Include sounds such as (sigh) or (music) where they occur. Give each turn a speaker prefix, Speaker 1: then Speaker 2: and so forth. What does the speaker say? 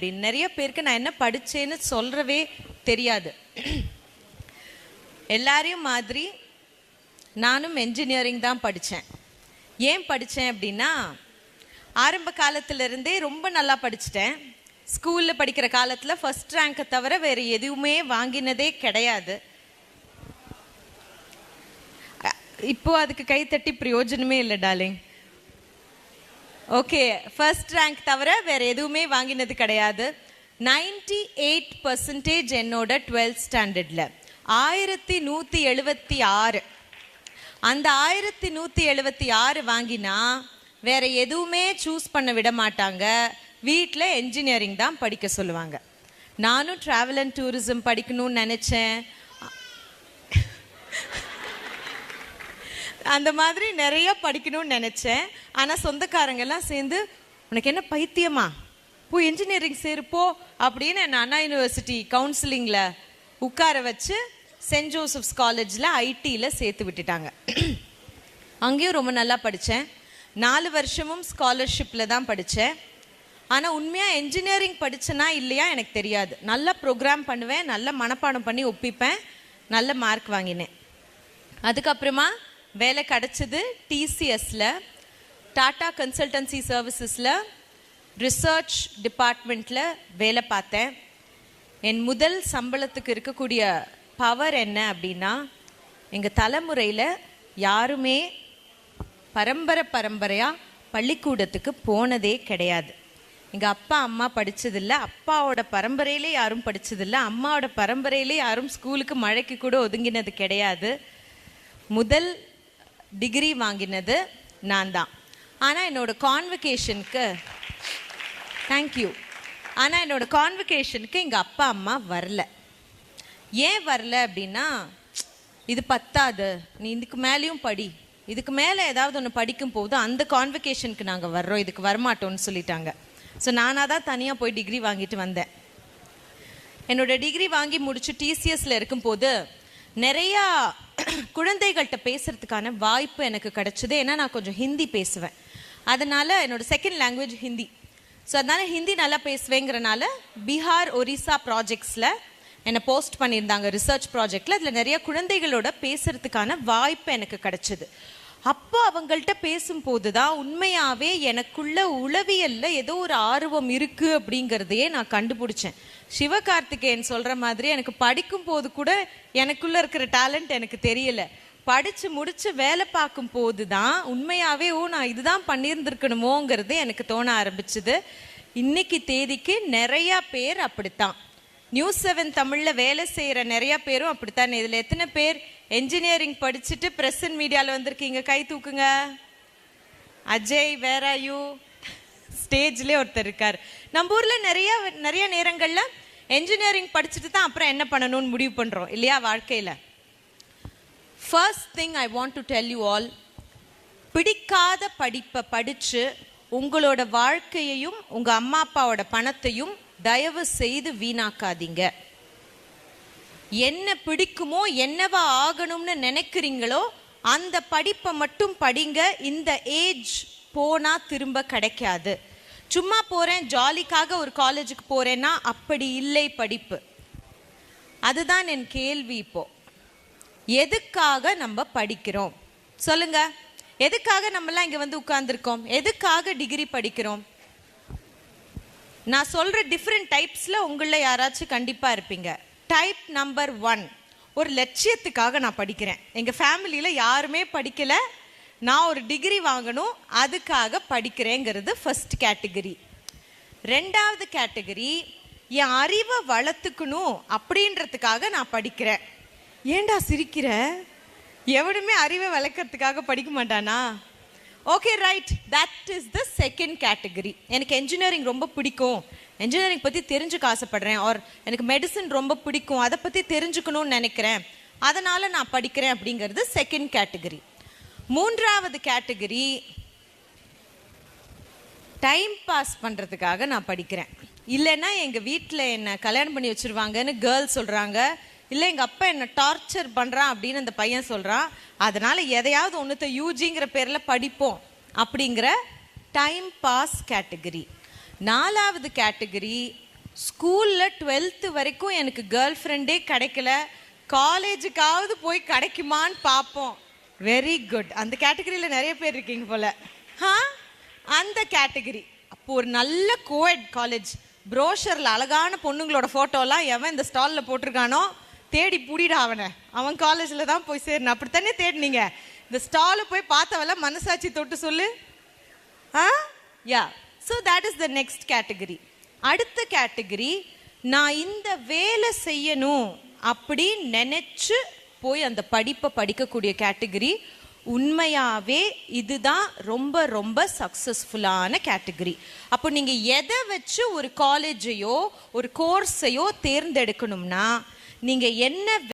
Speaker 1: அப்படின்னு நிறைய பேருக்கு நான் என்ன படித்தேன்னு சொல்கிறவே தெரியாது. எல்லாரையும் மாதிரி நானும் என்ஜினியரிங் தான் படித்தேன் ஏன் படித்தேன் அப்படின்னா ஆரம்ப காலத்திலிருந்தே ரொம்ப நல்லா படிச்சிட்டேன். ஸ்கூலில் படிக்கிற காலத்தில் ஃபஸ்ட் ரேங்கை தவிர வேறு எதுவுமே வாங்கினதே கிடையாது. இப்போது இப்போ அதுக்கு கைத்தட்டி பிரயோஜனமே இல்லை டாலிங் ஓகே ஃபர்ஸ்ட் ரேங்க் தவிர வேற எதுவுமே வாங்கினது கிடையாது. 98% எயிட் பர்சன்டேஜ் என்னோட டுவெல்த் ஸ்டாண்டர்டில் ஆயிரத்தி நூற்றி எழுபத்தி ஆறு. அந்த ஆயிரத்தி நூற்றி எழுபத்தி ஆறு வாங்கினா வேற எதுவுமே சூஸ் பண்ண விட மாட்டாங்க. வீட்டில் என்ஜினியரிங் தான் படிக்க சொல்லுவாங்க. நானும் ட்ராவல் அண்ட் டூரிசம் படிக்கணும்னு நினச்சேன். அந்த மாதிரி நிறைய படிக்கணும்னு நினச்சேன். ஆனால் சொந்தக்காரங்க எல்லாம் சேர்ந்து உனக்கு என்ன பைத்தியமா? போ இன்ஜினியரிங் சேருப்போ அப்படின்னு என்னை அண்ணா யூனிவர்சிட்டி கவுன்சிலிங்கில் உட்கார வச்சு சென்ட் ஜோசப்ஸ் காலேஜில் ஐடியில் சேர்த்து விட்டுட்டாங்க. அங்கேயும் ரொம்ப நல்லா படித்தேன் நாலு வருஷமும் ஸ்காலர்ஷிப்பில் தான் படித்தேன் ஆனால் உண்மையாக என்ஜினியரிங் படிச்சேனா இல்லையா எனக்கு தெரியாது. நல்லா ப்ரோக்ராம் பண்ணுவேன் நல்லா மனப்பாடம் பண்ணி ஒப்பிப்பேன் நல்ல மார்க் வாங்கினேன். அதுக்கப்புறமா வேலை கிடச்சிது டிசிஎஸ்ல டாடா கன்சல்டன்சி சர்வீசஸில் ரிசர்ச் டிபார்ட்மெண்ட்டில் வேலை பார்த்தேன். என் முதல் சம்பளத்துக்கு இருக்கக்கூடிய பவர் என்ன அப்படின்னா எங்கள் தலைமுறையில் யாருமே பரம்பரை பரம்பரையாக பள்ளிக்கூடத்துக்கு போனதே கிடையாது. எங்கள் அப்பா அம்மா படித்ததில்ல அப்பாவோட பரம்பரையிலே யாரும் படித்ததில்ல அம்மாவோட பரம்பரையிலே யாரும் ஸ்கூலுக்கு மழைக்கு கூட ஒதுங்கினது கிடையாது. முதல் டிகிரி வாங்கினது நான் தான் ஆனால் என்னோட கான்வெகேஷனுக்கு தேங்க்யூ ஆனால் என்னோட கான்வெகேஷனுக்கு எங்கள் அப்பா அம்மா வரல. ஏன் வரல அப்படின்னா இது பத்தாது. நீ இதுக்கு மேலேயும் படி. இதுக்கு மேலே ஏதாவது ஒன்று படிக்கும் போது அந்த கான்வெகேஷனுக்கு நாங்கள் வர்றோம். இதுக்கு வரமாட்டோம்னு சொல்லிட்டாங்க. ஸோ நானாக தான் தனியாக போய் டிகிரி வாங்கிட்டு வந்தேன். என்னோட டிகிரி வாங்கி முடிச்சு டிசிஎஸ்ல இருக்கும்போது நிறையா (coughs) குழந்தைகள்கிட்ட பேசுறதுக்கான வாய்ப்பு எனக்கு கிடச்சிது. ஏன்னா நான் கொஞ்சம் ஹிந்தி பேசுவேன். அதனால் என்னோட செகண்ட் லாங்குவேஜ் ஹிந்தி. ஸோ அதனால் ஹிந்தி நல்லா பேசுவேங்கிறனால பீகார் ஒரிசா ப்ராஜெக்ட்ஸில் என்னை போஸ்ட் பண்ணியிருந்தாங்க ரிசர்ச் ப்ராஜெக்டில் அதில் நிறைய குழந்தைகளோட பேசுறதுக்கான வாய்ப்பு எனக்கு கிடச்சிது. அப்போ அவங்கள்ட்ட பேசும்போது தான் உண்மையாகவே எனக்குள்ள உளவியல்ல ஏதோ ஒரு ஆர்வம் இருக்கு அப்படிங்கிறதையே நான் கண்டுபிடிச்சேன். சிவகார்த்திகேயன் சொல்ற மாதிரி எனக்கு படிக்கும் போது கூட எனக்குள்ள இருக்கிற டேலண்ட் எனக்கு தெரியல. படிச்சு முடிச்சு வேலை பார்க்கும் போது தான் உண்மையாவே ஓ நான் இதுதான் பண்ணியிருந்திருக்கணுமோங்கிறது எனக்கு தோண ஆரம்பிச்சுது. இன்னைக்கு தேதிக்கு நிறைய பேர் அப்படித்தான். நியூஸ் செவன் தமிழ்ல வேலை செய்யற நிறைய பேரும் அப்படித்தான். இதுல எத்தனை பேர் என்ஜினியரிங் படிச்சுட்டு பிரஸ் அண்ட் வந்திருக்கீங்க. கை தூக்குங்க. அஜய் வேற யூ ஸ்டேஜ்லேயே ஒருத்தர் இருக்கார். நம்ம ஊரில் நிறைய நிறைய நேரங்களில் என்ஜினியரிங் படிச்சுட்டு தான் அப்புறம் என்ன பண்ணணும்னு முடிவு பண்ணுறோம் இல்லையா வாழ்க்கையில்? First thing I want to tell you all பிடிக்காத படிப்பை படித்து உங்களோட வாழ்க்கையையும் உங்கள் அம்மா அப்பாவோட பணத்தையும் தயவு செய்து வீணாக்காதீங்க. என்ன பிடிக்குமோ என்னவா ஆகணும்னு நினைக்கிறீங்களோ அந்த படிப்பை மட்டும் படிங்க. இந்த ஏஜ் போனா திரும்ப கிடைக்காது. சும்மா போறேன் ஜாலிக்காக ஒரு காலேஜுக்கு போறேன்னா அப்படி இல்லை படிப்பு. அதுதான் என் கேள்வி இப்போ. எதுக்காக நம்ம படிக்கிறோம்? சொல்லுங்க. எதுக்காக நம்மலாம் இங்க வந்து உட்கார்ந்துருக்கோம்? எதுக்காக டிகிரி படிக்கிறோம்? நான் சொல்ற டிஃப்ரெண்ட் டைப்ஸ்ல உங்களில் யாராச்சும் கண்டிப்பா இருப்பீங்க. டைப் நம்பர் ஒன் ஒரு லட்சியத்துக்காக நான் படிக்கிறேன். எங்கள் ஃபேமிலியில் யாருமே படிக்கலை. நான் ஒரு டிகிரி வாங்கணும். அதுக்காக படிக்கிறேங்கிறது ஃபர்ஸ்ட் கேட்டகரி ரெண்டாவது கேட்டகரி என் அறிவை வளர்த்துக்கணும் அப்படின்றதுக்காக நான் படிக்கிறேன். ஏன்டா சிரிக்கிற? எவனுமே அறிவை வளர்க்கறதுக்காக படிக்க மாட்டானா? Okay right that is the second category எனக்கு என்ஜினியரிங் ரொம்ப பிடிக்கும். என்ஜினியரிங் பற்றி தெரிஞ்சுக்க ஆசைப்படுறேன். ஆர் எனக்கு மெடிசன் ரொம்ப பிடிக்கும். அதை பற்றி தெரிஞ்சுக்கணும்னு நினைக்கிறேன். அதனால் நான் படிக்கிறேன் அப்படிங்கிறது செகண்ட் கேட்டகரி மூன்றாவது கேட்டகரி டைம் பாஸ் பண்ணுறதுக்காக நான் படிக்கிறேன். இல்லைன்னா எங்கள் வீட்டில் என்னை கல்யாணம் பண்ணி வச்சிருவாங்கன்னு கேர்ள் சொல்கிறாங்க இல்லை எங்கள் அப்பா என்னை டார்ச்சர் பண்ணுறான் அப்படின்னு அந்த பையன் சொல்கிறான் அதனால் எதையாவது ஒன்றுத்த யூஜிங்கிற பேரில் படிப்போம். அப்படிங்கிற டைம் பாஸ் கேட்டகரி நாலாவது கேட்டகரி ஸ்கூலில் டுவெல்த்து வரைக்கும் எனக்கு கேர்ள் ஃப்ரெண்டே கிடைக்கல. காலேஜுக்காவது போய் கிடைக்குமான்னு பார்ப்போம் வெரி குட் அந்த கேட்டகரியில் நிறைய பேர் இருக்கீங்க போல. ஆ அந்த கேட்டகரி. அப்போ ஒரு நல்ல கோஎட் காலேஜ் ப்ரோஷரில் அழகான பொண்ணுங்களோட ஃபோட்டோலாம் எவன் இந்த ஸ்டாலில் போட்டிருக்கானோ தேடி பிடிடா அவனை. அவன் காலேஜில் தான் போய் சேரணும். அப்படித்தானே தேடினீங்க? இந்த ஸ்டாலை போய் பார்த்தவெல்லாம் மனசாட்சி தொட்டு சொல்லு. ஆ yeah so that is the next category அடுத்த கேட்டகரி நான் இந்த வேலை செய்யணும் அப்படி நினச்சி போய் அந்த படிப்பை படிக்கக்கூடிய கேட்டகரி உண்மையாகவே இதுதான் ரொம்ப ரொம்ப சக்ஸஸ்ஃபுல்லான கேட்டகரி அப்போ நீங்கள் எதை வச்சு ஒரு காலேஜையோ ஒரு கோர்ஸையோ தேர்ந்தெடுக்கணும்னா நீங்கள் என்ன